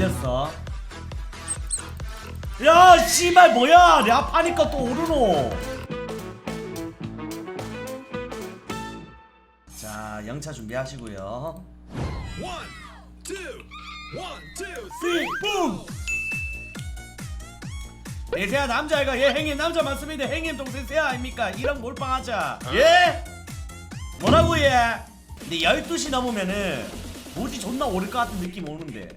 달렸어. 야 씨발 뭐야? 랩하니까 또 오르노. 자 영차 준비하시고요. One, two, one, two, 쓰리 뿡 내세야 남자애가 예 행님 남자 맞습니다. 행님 동생 세야 아닙니까? 이런 몰빵하자. 예? 뭐라고 예? 근데 12시 넘으면은 도지? 존나 오를 것 같은 느낌 오는데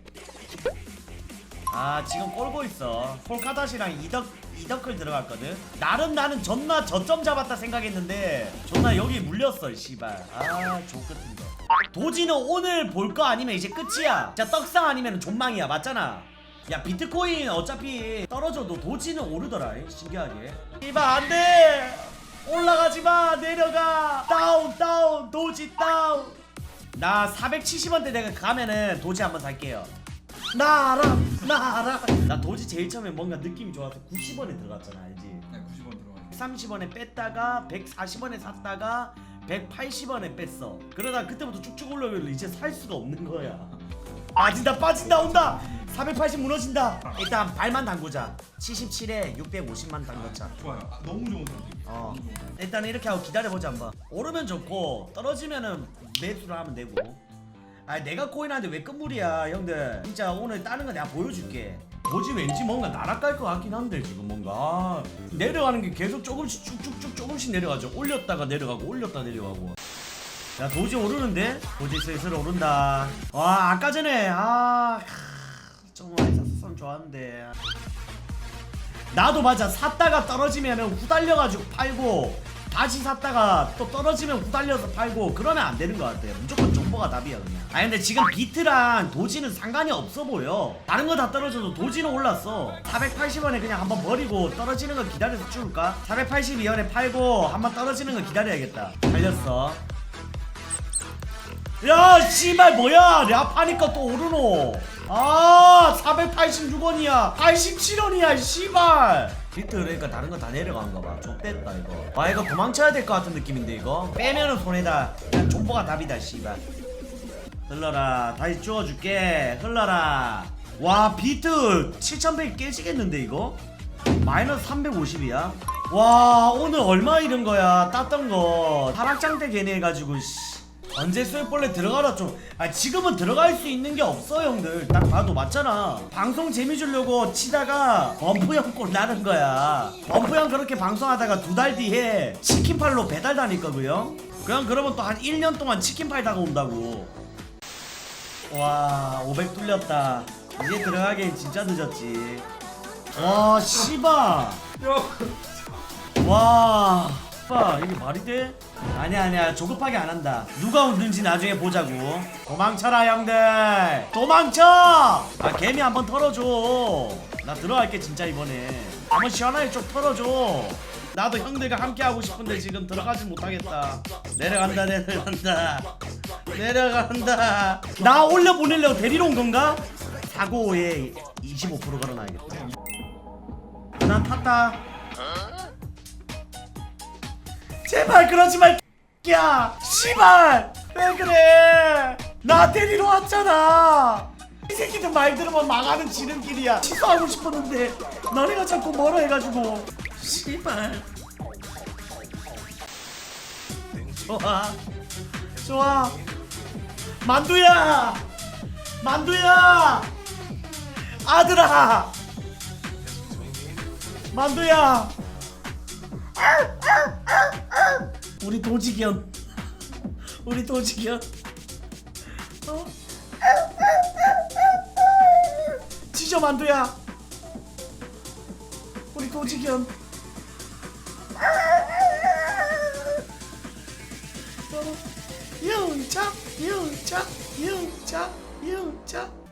아 지금 꼴고 있어 폴카닷이랑 이덕 이덕을 들어갔거든? 나름 나는 존나 저점 잡았다 생각했는데 존나 여기 물렸어 이 씨발. 아 거. 도지는 오늘 볼 거 아니면 이제 끝이야. 진짜 떡상 아니면 존망이야 맞잖아. 야 비트코인 어차피 떨어져도 도지는 오르더라 이, 신기하게. 씨발 안돼! 올라가지마 내려가! 다운 다운 도지 다운! 나 470원대 내가 가면은 도지 한번 살게요 나라 나라. 나 도지 제일 처음에 뭔가 느낌이 좋아서 90원에 들어갔잖아 알지? 네, 90원 들어가요. 30원에 뺐다가 140원에 샀다가 180원에 뺐어. 그러다 그때부터 쭉쭉 올라오길래 이제 살 수가 없는 거야. 빠진다 빠진다 온다! 480 무너진다! 일단 발만 담그자. 77에 650만 담궜자. 좋아요. 아, 너무 좋은 선택. 어. 일단 이렇게 하고 기다려보자 한번. 오르면 좋고 떨어지면은 매수를 하면 되고 아 내가 코인하는데 왜 끝물이야 형들. 진짜 오늘 다른 거 내가 보여줄게. 뭐지 왠지 뭔가 날아갈 것 같긴 한데 지금 뭔가. 아, 내려가는 게 계속 조금씩 쭉쭉쭉 조금씩 내려가죠. 올렸다가 내려가고 올렸다 내려가고. 야 도지 오르는데? 도지 슬슬 오른다. 와 아까 전에 아 크, 정말 샀으면 좋았는데. 나도 맞아. 샀다가 떨어지면 후달려가지고 팔고 다시 샀다가 또 떨어지면 후달려서 팔고 그러면 안 되는 것 같아요. 무조건 정보가 답이야 그냥. 아니 근데 지금 비트랑 도지는 상관이 없어 보여. 다른 거 다 떨어져도 도지는 올랐어. 480원에 그냥 한번 버리고 떨어지는 거 기다려서 줄까? 482원에 팔고 한번 떨어지는 거 기다려야겠다. 달렸어. 야 씨발 뭐야? 랩하니까 또 오르노. 아 486원이야. 87원이야 씨발 비트 그러니까 다른 거 다 내려간 거봐. 좆됐다 이거. 아 이거 도망쳐야 될 것 같은 느낌인데 이거? 빼면은 손해다 그냥 존버가 답이다 씨발. 흘러라. 다시 주워줄게. 흘러라. 와 비트 7100 깨지겠는데 이거? 마이너스 350이야? 와 오늘 얼마 잃은 거야? 땄던 거. 하락장대 걔네 해가지고 씨. 언제 수익벌레 들어가라 좀. 아 지금은 들어갈 수 있는 게 없어 형들. 딱 봐도 맞잖아. 방송 재미 주려고 치다가 범프 형 꼴 나는 거야. 범프 형 그렇게 방송하다가 두 달 뒤에 치킨팔로 배달 다닐 거고요. 그냥 그러면 또 한 1년 동안 치킨 팔 다가 온다고. 와, 500 뚫렸다. 이제 들어가기엔 진짜 늦었지. 와, 씨바. 와, 오빠 이게 말이 돼? 아니야 아니야 조급하게 안 한다. 누가 웃는지 나중에 보자고. 도망쳐라 형들. 도망쳐. 아 개미 한번 털어줘. 나 들어갈게 진짜 이번에. 한번 시원하게 좀 털어줘. 나도 형들과 함께 하고 싶은데 지금 들어가지 못하겠다. 내려간다 내려간다. 내려간다. 나 올려 보내려고 데리러 온 건가? 사고에 25% 걸어놔야겠다. 난 탔다. 제발 그러지 말. 야, 씨발 왜 그래? 나 데리러 왔잖아. 이 새끼들 말 들으면 망하는 지는 길이야. 취소하고 싶었는데 너네가 자꾸 뭐라 해가지고. 씨발. 좋아, 좋아. 만두야, 만두야, 아들아, 만두야. 우리 도지견. 우리 도지견. 어? 지저 만두야. 우리 도지견. 어? 영차 영차 영차 영차